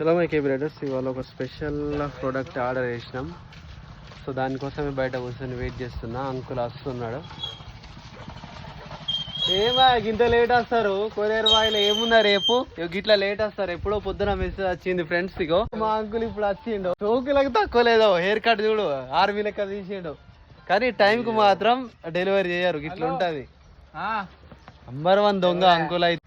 Hello my K brothers ఇవాళ ఒక special product order చేసినాం. సో దానికోసమే బయట కూర్చొని వెయిట్ చేస్తున్నా. అంకుల్ వస్తున్నాడు. ఏమా ఇంత లేట్ వస్తారు? కొరియర్ బాయ్లో ఏమున్నా రేపు? ఇగో గిట్లా లేట్ వస్తారు. ఎప్పుడో పొద్దున మెసేజ్ వచ్చింది ఫ్రెండ్స్ ఇగో. మా అంకుల్ ఇప్పుడు వచ్చిండు. చౌకులకు తక్కువ లేదో. హెయిర్ కట్ చూడు. ఆర్మీ లెక్క తీసిండు. కానీ టైంకు మాత్రం డెలివరీ చేయరు. గిట్ల ఉంటది నంబర్ వన్ దొంగ అంకుల్ అయితే.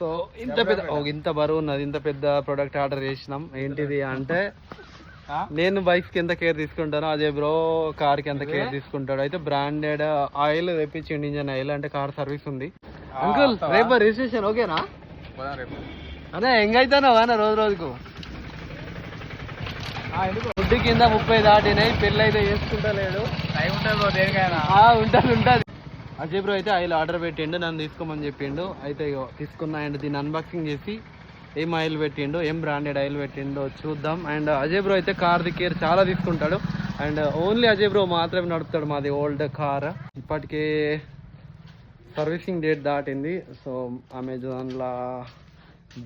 సో ఇంత పెద్ద ఓ, ఇంత బరువు ఉన్నది. ఇంత పెద్ద ప్రోడక్ట్ ఆర్డర్ చేసినాం. ఏంటిది అంటే నేను బైక్కి ఎంత కేర్ తీసుకుంటానో అదే బ్రో కార్కి ఎంత కేర్ తీసుకుంటాడు. అయితే బ్రాండెడ్ ఆయిల్ తెప్పించండి ఇంజన్ ఆయిల్ అంటే కార్ సర్వీస్ ఉంది. అంకుల్ రేపు రిజిస్ట్రేషన్ ఓకేనా? అదే ఎంగైతానో అన్న రోజు రోజుకు. ఫుడ్ కింద ముప్పై దాటినాయి పెళ్ళి అయితే చేసుకుంటలేడు. టైం ఉంటుంది దేనికైనా. ఆ, ఉంటది ఉంటది. అజయ్ బ్రో అయితే ఆయిల్ ఆర్డర్ పెట్టిండు నన్ను తీసుకోమని చెప్పిండు. అయితే తీసుకున్న తీసుకున్నా అండ్ దీన్ని అన్బాక్సింగ్ చేసి ఏం ఆయిల్ పెట్టిండు ఏం బ్రాండెడ్ ఆయిల్ పెట్టిండో చూద్దాం. అండ్ అజయ్ బ్రో అయితే కార్ ది కేర్ చాలా తీసుకుంటాడు. అండ్ ఓన్లీ అజయ్ బ్రో మాత్రమే నడుపుతాడు మాది ఓల్డ్ కార్ ఇప్పటికే సర్వీసింగ్ డేట్ దాటింది. సో అమెజాన్లో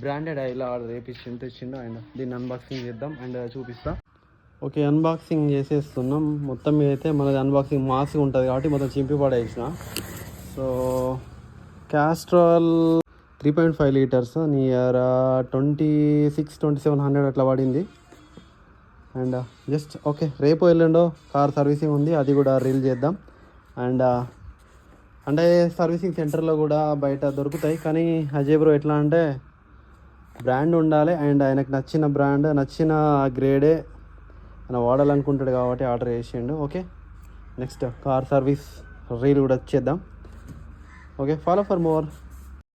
బ్రాండెడ్ ఆయిల్ ఆర్డర్ చేపిచ్చి ఎంత ఇచ్చిండో అండ్ దీన్ని అన్బాక్సింగ్ చేద్దాం అండ్ చూపిస్తా. ఓకే అన్బాక్సింగ్ చేసేస్తున్నాం. మొత్తం మీద అయితే మనది అన్బాక్సింగ్ మాస్గా ఉంటుంది కాబట్టి మొత్తం చింపి పడేసిన. So Castrol three point five litres near twenty six twenty seven hundred అట్లా పడింది. అండ్ జస్ట్ ఓకే రేపు ఎల్లుండో కార్ సర్వీసింగ్ ఉంది అది కూడా రీల్ చేద్దాం. అండ్ uh, అంటే సర్వీసింగ్ సెంటర్లో కూడా బయట దొరుకుతాయి కానీ అజయ్ బ్రో ఎట్లా అంటే బ్రాండ్ ఉండాలి అండ్ ఆయనకు నచ్చిన బ్రాండ్ నచ్చిన గ్రేడే ఆయన వాడాలనుకుంటాడు కాబట్టి ఆర్డర్ చేసిండు. Okay next car service reel కూడా వచ్చేద్దాం Okay, follow for more.